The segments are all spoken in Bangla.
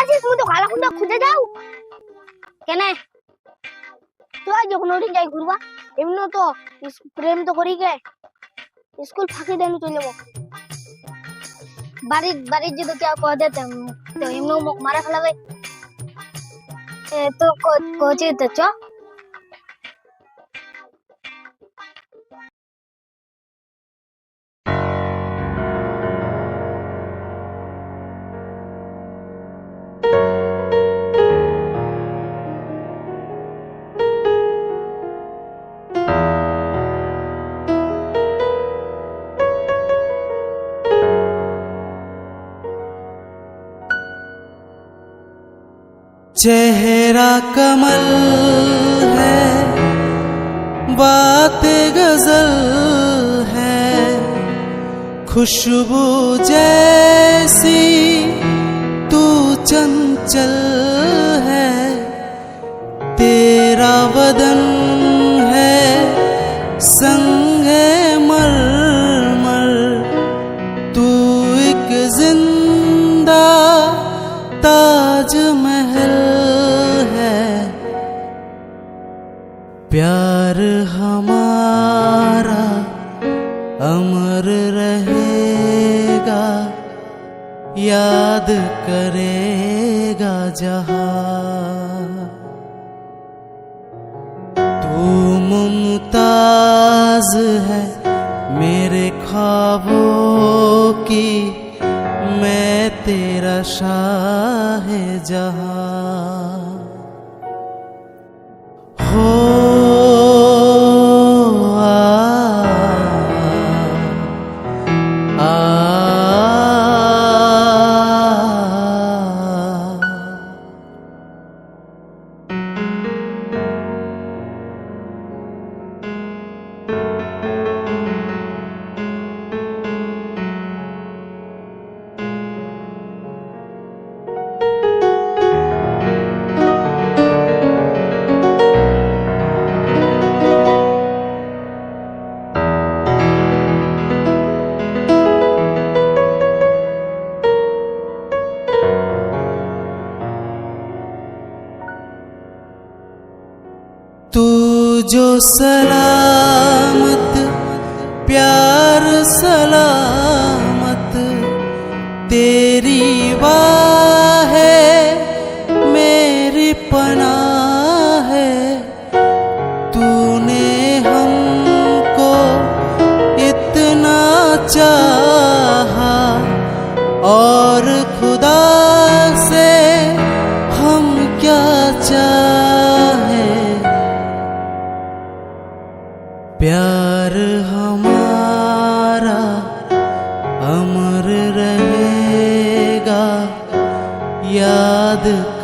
আছিস? তুই তো কালা কুন্ডা খুঁজে যাও। কেন? তুই যখন ওটি যাই ঘুরবা এমনি তো প্রেম তো করি গে। স্কুল ফাঁকি দেন চলে যাব। বাড়ির বাড়ির যদি কেউ কহ দে তো তো এমনি মারা ফেলাবে। তো কোচে তো চ। चेहरा कमल है बात गज़ल है खुशबू जैसी तू चंचल है तेरा बदन याद करेगा जहाँ तू मुमताज़ है मेरे ख्वाबों की मैं तेरा शाह जहाँ। हो जो सलामत प्यार सलामत तेरी adı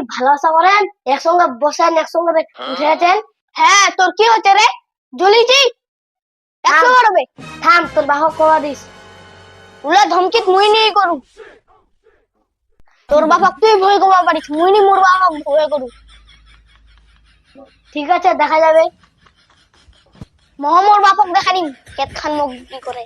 কি ভালোবাসা করেন একসঙ্গে বসেন একসঙ্গে বে- উঠে আছেন হ্যাঁ তোর কি হচ্ছে রে জ্বলিছি একসঙ্গে রবে থাম তোর বাহ কবা দিস উলা ধমকিত মুই নেই করু তোর বাবা তুই ভয় কবা পারিস মুই নি মোর বাবা ভয় করু ঠিক আছে দেখা যাবে মোহাম্মদ বাপক দেখা নিন কেত খান মুখ কি করে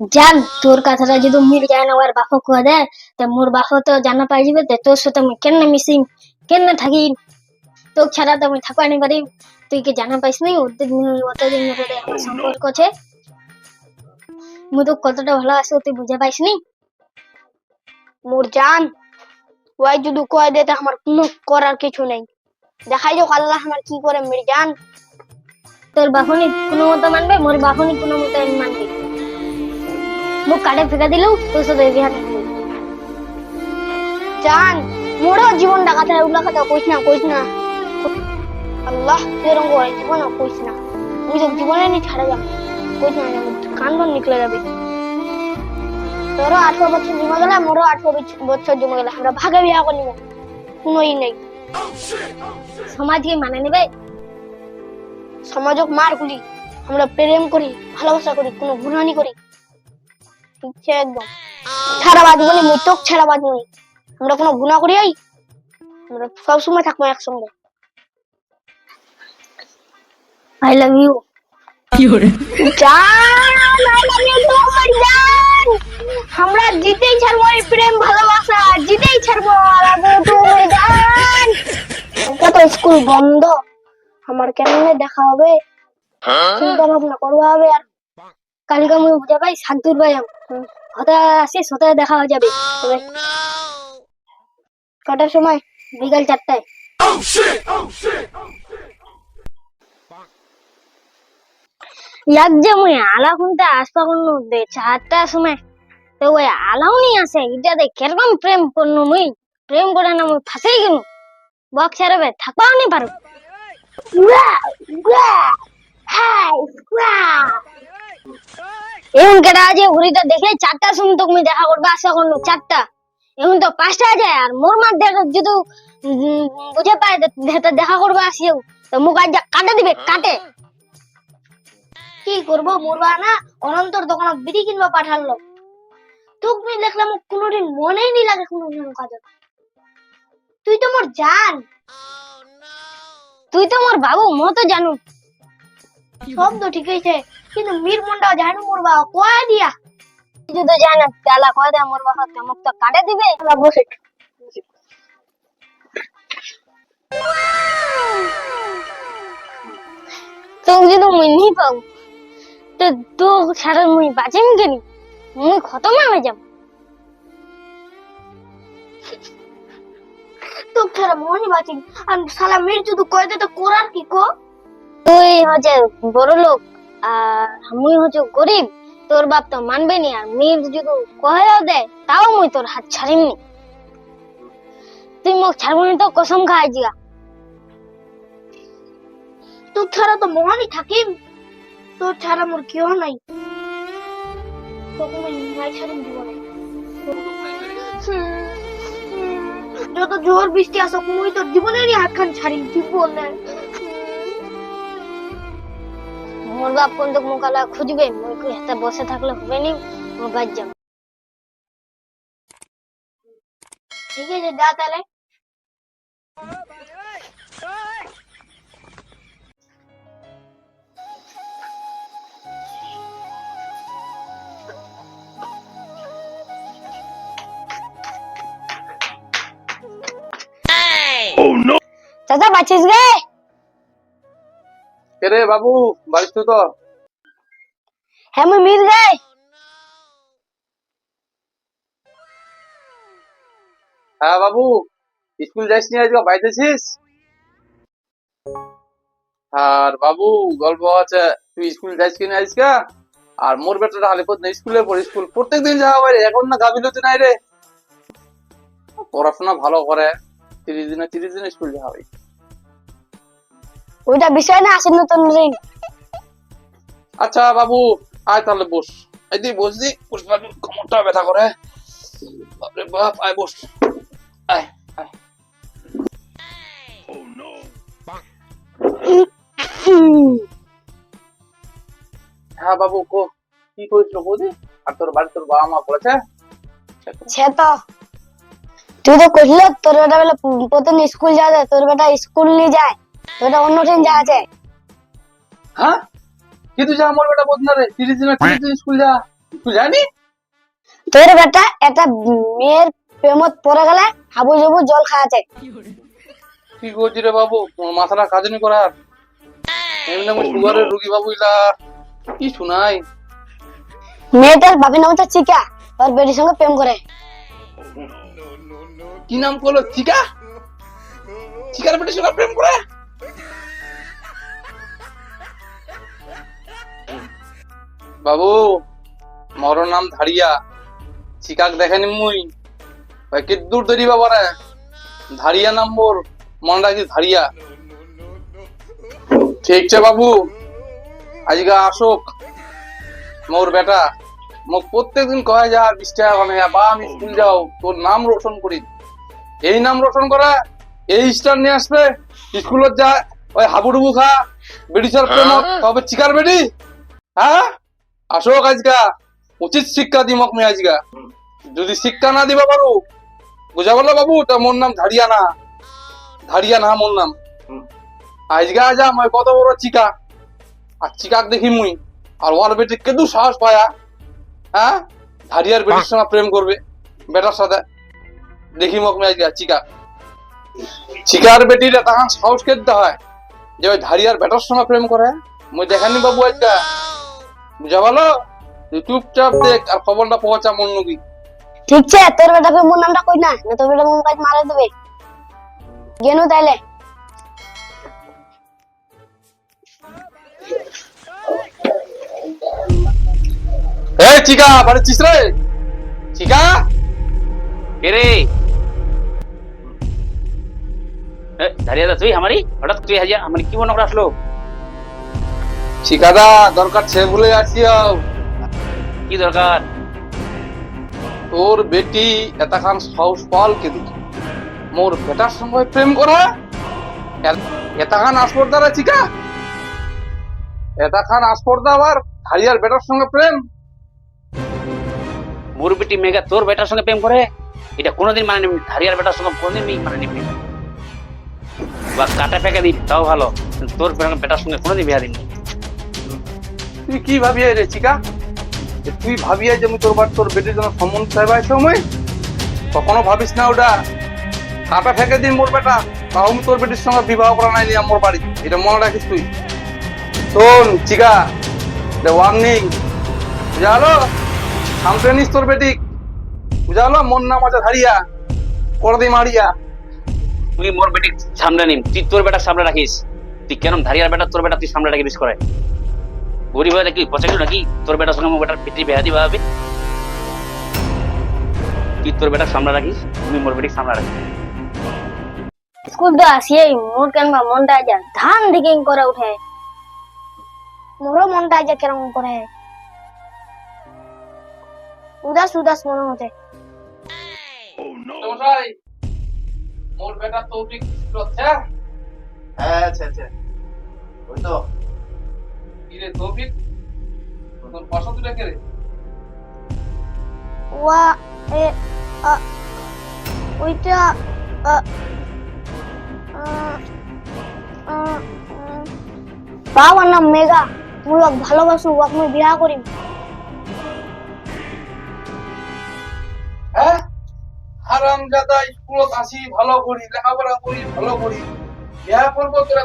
জান তোর কথাটা যদি মিল যায় না ওর বাপ কুয়া দেয় তো মোর বাপ তো জানা পাই যাবে তোর সাথে আমি কেন মিশিম কেন থাকি? তোর ছাড়া তো আমি থাকবা নি পারি তুই কি জানা পাইস নি ওদের অতদিন আমার সম্পর্ক আছে। মুই তো কতটা ভালোবাসি তুই বুঝে পাইস নি? মোর জান ওই যদি কয় দে আমার কোনো করার কিছু নেই। দেখাই যাক আল্লাহ আমার কি করে মির জান। তোর বাহনি কোনো মতো মানবে মোর বাহনি কোনো মতো মানবে? মুখ কাটে ফেকা দিলেও তোর সাথে বিহার জান মোরও জীবন ডাকাতে উল্লা কথা কইস না কইস না। আল্লাহ, তুই এরকম করে জীবন কইস না। আমি তো জীবনে নি ছাড়া যাব, কইস না কান্দন নিকলে যাবে। তোরও আঠারো বছর জমা গেলে মোরও আঠারো বছ- বছর জমা গেলে, আমরা ভাগে বিয়া করে নিব, কোনোই নেই। সমাজ কি মানে নেবে, সমাজক মার গুলি, আমরা প্রেম করি, ভালোবাসা করি, কোনো গুণানি করি। ইচ্ছে একদম ছাড়া বাজবো নি মুই তোক ছাড়া বাজবো নি। আমরা কোনো গুণা করি আই আমরা সবসময় থাকব একসঙ্গে। আই লাভ ইউ জান আই লাভ ইউ তো আমার জিতেই ছাড়বো এই প্রেম ভালোবাসা জিতেই ছাড়বো আই লাভ ইউ তো আমার জান এটা তো স্কুল বন্ধ আমার কেমনে দেখা হবে? চিন্তা ভাবনা করব হবে আর কালকে আমি বুঝে পাই শান্তুর ভাই হতে আসিস হতে দেখা হয়ে যাবে কটার সময় বিকাল চারটায় ইয়াক যে মুই আলা শুনতে আসবা কোনো দে চারটার সময় তো ওই আলাও নি আসে এটা দেখ কীরকম প্রেম করনু মুই প্রেম করে না মুই ফাঁসেই গেলু বক ছেড়বে থাকবাও নি পারো এখন কেটা আছে ঘুরিটা দেখে চারটার সময় তো তুমি দেখা করবে আসা করল চারটা। এখন তো পাঁচটা যায় আর মোর মার দেখা যদি বুঝে পায় দেখা করবে আসিও তো মুখ আজ কাটে দিবে কাটে কি করব মোরবা না অনন্তর দোকানে বিড়ি কিনবা পাঠালো। তুমি দেখলাম কোনোদিন মনেই নি লাগে কোনো কোনো কাজ তুই তো মোর জান। তুই তো মোর বাবু মো তো জানু। সব তো ঠিক আছে। কিন্তু মীর মন্ডা জানু মোর বাবা কয় দিয়া তুই তো জানা তালা কয় দেয়া মোর বাবা তো মুখ তো কাটে দিবে বসে তোকে যদি মুই নি পাও তো তো ছাড়া মুই বাঁচিম কেনি মুই খতম হয়ে যাব তো ছাড়া মনি বাঁচিম আর সালা মীর যদি কয় দে তো করার কি কো তুই হচ্ছে বড় লোক আর মুই হচ্ছে গরিব, তোর বাপ তো মানবে নি আর মীর যদি কহেও তাও মুই তোর হাত তুই তো, কসম খাই ছাড়া তো মহানি থাকিম। তোর ছাড়া মোর কেউ নাই। ছাড়িম যত জোর বৃষ্টি আসুক, মুই তোর জীবনেরই হাতখান ছাড়িম জীবনে মোর বাপ কোন তো মুখালা খুঁজবে মুই কই হাতে বসে থাকলে হবে নি মোর বাদ যাব। ঠিক আছে যা তাহলে। চাচা বাঁচিস গে? রে বাবু? তো। হ্যাঁ মিল যাই হ্যাঁ বাবু। স্কুল নি আজকে? আর বাবু গল্প আছে। তুই স্কুল যাইস কিনা আজকে? আর মোর বেটাটা হালে পর স্কুলে পড়ে স্কুল। প্রত্যেক দিন যাওয়া বাইরে এখন না গাবিলতি নাই রে। পড়াশোনা ভালো করে। তিরিশ দিনে তিরিশ দিনে স্কুল যাওয়া হয়। ওইটা বিষয় না আসেন নতুন রিং আচ্ছা বাবু আয় তাহলে বস। এই তুই বস দি বস বাবু কোমরটা ব্যথা করে। বাপরে বাপ আয় বস। আয় আয়। হ্যাঁ বাবু কো কি করেছিল বৌদি? আর তোর বাড়ি তোর বাবা মা বলেছে? সে তো তুই তো কইলে তোর বেটা বলে প্রতিদিন স্কুল যাবে তোর বেটা স্কুল নিয়ে যায়। বেটা অন্য ট্রেন যা আছে। হ্যাঁ? কিন্তু যা আমার বেটা বদনা রে? তিরিশ দিন তিরিশ দিন স্কুল যা। তুই জানি তোর বেটা একটা মেয়ের প্রেমত পড়ে গেলে হাবু জাবু জল খাওয়াছে কি করছি রে বাবু? মাথাটা কাজ নি করার? এমনি আমি সুগারের রুগী বাবু ইলা কি শোনাই? মেয়েটার বাপের নাম হচ্ছে চিকা। ওর বেটির সঙ্গে প্রেম করে। কি নাম করল? চিকা? চিকার বেটে সঙ্গে প্রেম করে? বাবু মর নাম ধারিয়া। চিকাক দেখেনি মুই। কি দূর দেরি বাবা রে? ধারিয়া নাম মোর মন রাখি ধারিয়া। ঠিক আছে বাবু। আজকে আসুক। মোর বেটা মোক প্রত্যেকদিন কয় যা বিশ টাকা মানে বা আমি স্কুল যাও তোর নাম রোশন করি। এই নাম রোশন করা এই স্টার নিয়ে আসবে স্কুলত যা ওই হাবুডুবু খা ব্রিটিশের প্রেম তবে চিকার বেটি হ্যাঁ? আসোক আজকা উচিত শিক্ষা দিমক মে আজকা। যদি শিক্ষা না দিবা পারো বুঝা বলো বাবু তা মোর নাম ধারিয়া না ধারিয়া না মোর নাম আজকা যা মই কত বড় চিকা। আর চিকাক দেখি মুই। আর ওর বেটি কেদু সাহস পায়া। হ্যাঁ? ধারিয়ার বেটির সঙ্গে প্রেম করবে বেটার সাথে। দেখি মোক আজকে চিকা চিকার বেটিরা তখন সাহস কেটে হয় যে ওই ধারিয়ার বেটার সঙ্গে প্রেম করে। মুই দেখানি বাবু আজকা? বুঝা ভালো? তুই চুপচাপ দেখ আর খবরটা পৌঁছা মন নবী ঠিক আছে তোর বেটাকে মোর নামটা কই না? না তোর বেটা মোর কাছে মারা দেবে গেনু তাইলে। এই চিকা বাড়ি চিস রে? চিকা কে রে? দাঁড়িয়ে দা তুই আমারই? হঠাৎ তুই হাজিয়া আমার কি মনে করে আসলো? চিকাদা দরকার ছে বলে আসি কি দরকার? তোর বেটি এতখান সাহস পাল কে দেখি মোর বেটার সঙ্গে প্রেম করা? এ- এতখান আসপর্দা রে চিকা এতখান আসপর্দা আবার ধারিয়ার বেটার সঙ্গে প্রেম? মোর বেটি মেঘা তোর বেটার সঙ্গে প্রেম করে? এটা কোনোদিন মানে নিবি ধারিয়ার বেটার সঙ্গে কোনোদিন মানে নিবি বা কাটা ফেঁকে দিবি তাও ভালো। তোর বেটার সঙ্গে কোনোদিন বিয়া দিবি তুই কি ভাবিয়ে রে, চিকা? তুই ভাবিয়ে যে আমি তোর বার তোর বেটির জন্য সম্বন্ধ চাইবাই সময়? কখনো ভাবিস না ওটা? কাটা ফেঁকে দিন মোর বেটা। তাও আমি তোর বেটির সঙ্গে বিবাহ করা নাই আমার বাড়ি। এটা মনে রাখিস তুই। শোন, চিকা দে ওয়ার্নিং বুঝা হলো সামনে নিস তোর বেটি। বুঝা হলো মন নাম আছে ধারিয়া। করে দি মারিয়া। তুই মোর বেটি সামনে নিম। তুই তোর বেটার সামনে রাখিস। তুই কেন ধারিয়ার বেটা, তোর বেটা তুই সামনে রাখি বিশ করে গরিব হয়ে কি পচা গেল নাকি তোর বেটার সঙ্গে মোর বেটার বেটি বিয়া দিবা হবে তুই তোর বেটার সামনে রাখিস তুমি মোর বেটির সামনে রাখিস স্কুল তো আসিয়েই মোর কেন মনটা যা ধান দিকে করে উঠে মোরও মনটা যা কেরম করে উদাস উদাস মনে মশাই মোর বেটা হচ্ছে হ্যাঁ আচ্ছা আচ্ছা ওই তো কি রে তৌফিক? তোর পাশা দুটা কে ওয়া এ ওইটা বাবার নাম মুই ওকে ভালোবাসু ওকে বিয়া করিম হ্যাঁ? হারাম জাদা স্কুলত আসি ভালো করি লেখাপড়া করি ভালো করি। বিয়া করব তোরা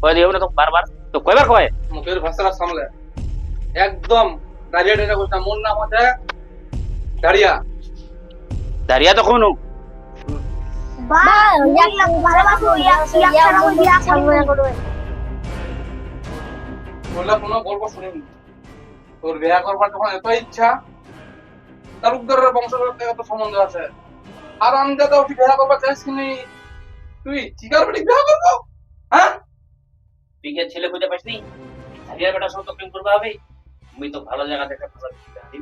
কয়ে দিও না তো বারবার। তো কয়বার কয়? মুখের ভাষাটা সামলে। একদম দাঁড়িয়ে দাঁড়িয়ে বলতাম মোর নাম আছে দাঁড়িয়া দাঁড়িয়ে তো কোনো। গল্প শুনিনি। তোর বিয়া করবার যখন এত ইচ্ছা তার উদ্ধারের বংশধর সম্বন্ধ আছে। আর আমি দাদা উঠি বিয়া তুই চিকার বাড়ি বিয়া করব? হ্যাঁ? আর ছেলে খুঁজে পাসনি হারিয়ার বেটার সঙ্গে তো প্রেম করবে হবে। আমি তো ভালো জায়গা দেখে ফসল তুই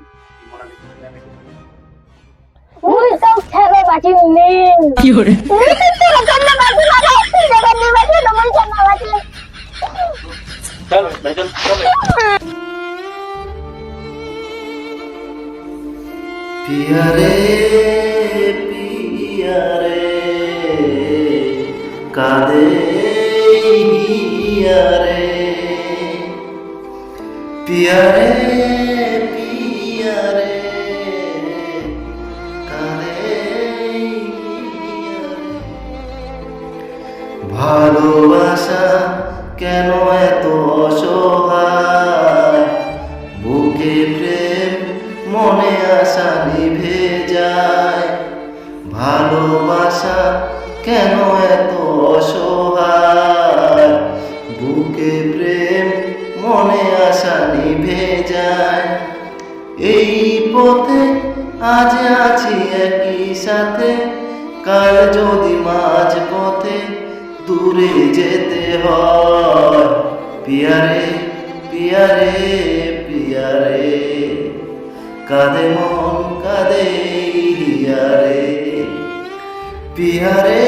পিয়ারে পিয়ারে পিয়ারে কারে ভালোবাসা কেন এত অসহায়? বুকে প্রেম, মনে আশা নিভে যায়। ভালোবাসা কেন এত অসহায়? যায়। এই পথে আজ আছি একই সাথে। কাল যদি মাঝ পথে দূরে যেতে হয়, পিয়ারে পিয়ারে পিয়ারে। কাঁদে মন, কাঁদে পিয়ারে পিয়ারে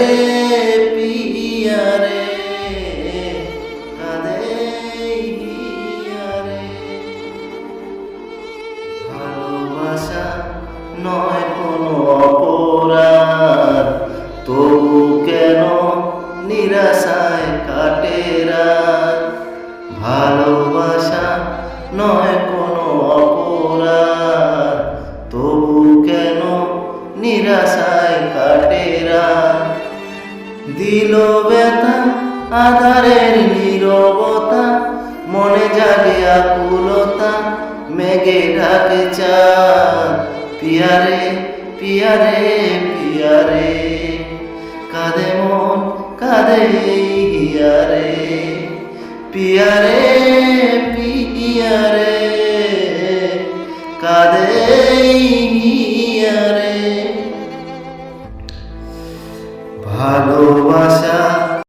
দিল ব্যথা, আধারের নীরবতা, মনে জাগে আকুলতা, মেঘে ঢাকে চাঁদ। পিয়ারে পিয়ারে পিয়ারে, কাঁদে মন, কাঁদে হিয়ারে। পিয়ারে পিয়ারে